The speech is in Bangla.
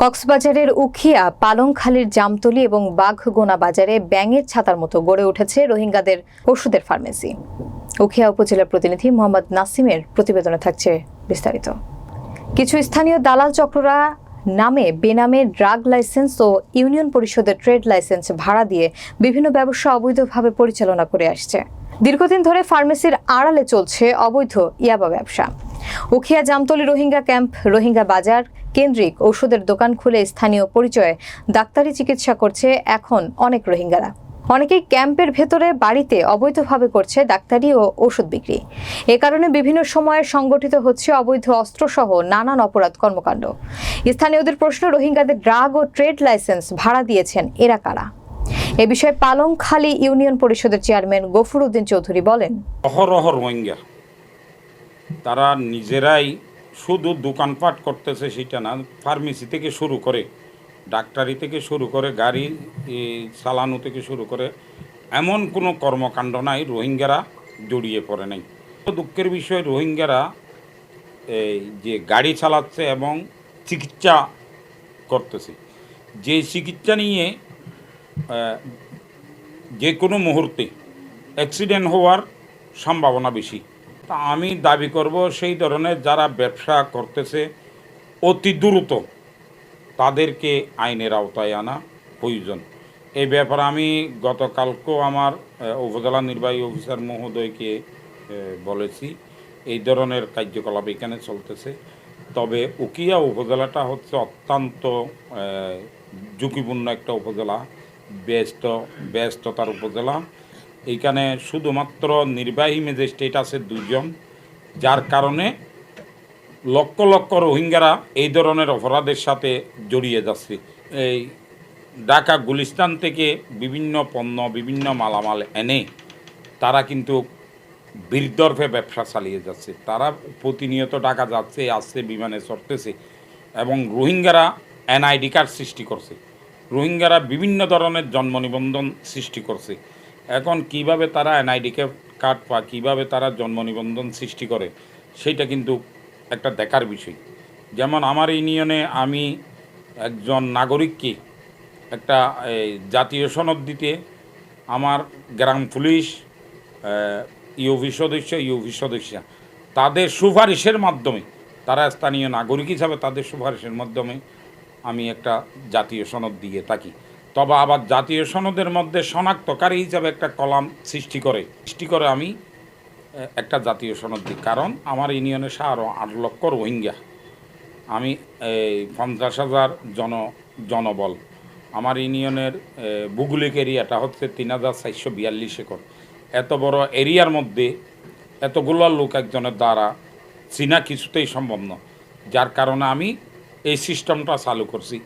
কক্সবাজারের উখিয়া, পালংখালীর জামতলি এবং বাঘগোনা বাজারে ব্যাঙের ছাতার মতো গড়ে উঠেছে রোহিঙ্গাদের ওষুধের ফার্মেসি। উখিয়া উপজেলার প্রতিনিধি মোহাম্মদ নাসিমের প্রতিবেদনে থাকছে বিস্তারিত। কিছু স্থানীয় দালাল চক্ররা নামে বেনামে ড্রাগ লাইসেন্স ও ইউনিয়ন পরিষদের ট্রেড লাইসেন্স ভাড়া দিয়ে বিভিন্ন ব্যবসা অবৈধভাবে পরিচালনা করে আসছে। দীর্ঘদিন ধরে ফার্মেসির আড়ালে চলছে অবৈধ ইয়াবা ব্যবসা। উখিয়া জামতলি রোহিঙ্গা ক্যাম্প, রোহিঙ্গা বাজার কেন্দ্রিক ওষুধের দোকান খুলে স্থানীয় পরিচয়ে ডাক্তারি চিকিৎসা করছে এখন অনেক রোহিঙ্গারা। অনেকেই ক্যাম্পের ভেতরে বাড়িতে অবৈধভাবে করছে ডাক্তারি ও ওষুধ বিক্রি। এ কারণে বিভিন্ন সময়ে সংগঠিত হচ্ছে অবৈধ অস্ত্রসহ নানান অপরাধ কর্মকাণ্ড। স্থানীয়দের প্রশ্ন, রোহিঙ্গাদের ড্রাগ ও ট্রেড লাইসেন্স ভাড়া দিয়েছেন এরা কারা? এ বিষয়ে পালংখালী ইউনিয়ন পরিষদের চেয়ারম্যান গফুর উদ্দিন চৌধুরী বলেন। অহরহ রোহিঙ্গা। তারা নিজেরাই শুধু দোকানপাট করতেছে সেটা না ফার্মেসি থেকে শুরু করে ডাক্তারি থেকে শুরু করে গাড়ি চালানো থেকে শুরু করে এমন কোনো কর্মকাণ্ড নাই, রোহিঙ্গারা জড়িয়ে পড়ে নাই। দুঃখের বিষয়, রোহিঙ্গারা এই যে গাড়ি চালাচ্ছে এবং চিকিৎসা করতেছে। যে চিকিৎসা নিয়ে যে কোনো মুহূর্তে অ্যাক্সিডেন্ট হওয়ার সম্ভাবনা বেশি। তা আমি দাবি করব সেই ধরনের যারা ব্যবসা করতেছে, অতি দ্রুত তাদেরকে আইনের আওতায় আনা প্রয়োজন। এই ব্যাপারে আমি গতকালকেও আমার উপজেলা নির্বাহী অফিসার মহোদয়কে বলেছি, এই ধরনের কার্যকলাপ এখানে চলতেছে। তবে উকিয়া উপজেলাটা হচ্ছে অত্যন্ত ঝুঁকিপূর্ণ একটা উপজেলা, ব্যস্ত, ব্যস্ততার উপজেলা। এইখানে শুধুমাত্র নির্বাহী ম্যাজিস্ট্রেট আছে দুজন যার কারণে লক্ষ লক্ষ রোহিঙ্গারা এই ধরনের অপরাধের সাথে জড়িয়ে যাচ্ছে। এই ঢাকা গুলিস্তান থেকে বিভিন্ন পণ্য, বিভিন্ন মালামাল এনে তারা কিন্তু বীরদর্ভে ব্যবসা চালিয়ে যাচ্ছে। তারা প্রতিনিয়ত ঢাকা যাচ্ছে, আসছে, বিমানে চড়তেছে এবং রোহিঙ্গারা এনআইডি কার্ড সৃষ্টি করছে। রোহিঙ্গারা বিভিন্ন ধরনের জন্ম নিবন্ধন সৃষ্টি করছে। এখন কীভাবে তারা এনআইডি কার্ড পা কীভাবে তারা জন্ম নিবন্ধন সৃষ্টি করে, সেইটা কিন্তু একটা দেখার বিষয়। যেমন আমার ইউনিয়নে আমি একজন নাগরিককে একটা জাতীয় সনদ দিতে আমার গ্রাম পুলিশ ইউভি সদস্য ইউভি সদস্য, তাদের সুপারিশের মাধ্যমে, তারা স্থানীয় নাগরিক হিসাবে তাদের সুপারিশের মাধ্যমে আমি একটা জাতীয় সনদ দিয়ে থাকি। তবে আবার জাতীয় সনদের মধ্যে শনাক্তকারী হিসাবে একটা কলাম সৃষ্টি করে। সৃষ্টি করে আমি একটা জাতীয় সনদ দিই। কারণ আমার ইউনিয়নে আরও আট লক্ষ রোহিঙ্গা। আমি এই পঞ্চাশ হাজার জন, জনবল। আমার ইউনিয়নের ভৌগোলিক এরিয়াটা হচ্ছে তিন হাজার চারশো বিয়াল্লিশ একর। এত বড় এরিয়ার মধ্যে এতগুলো লোক একজনের দ্বারা চিনা কিছুতেই সম্ভব নয়। যার কারণে আমি এই সিস্টেমটা চালু করছি।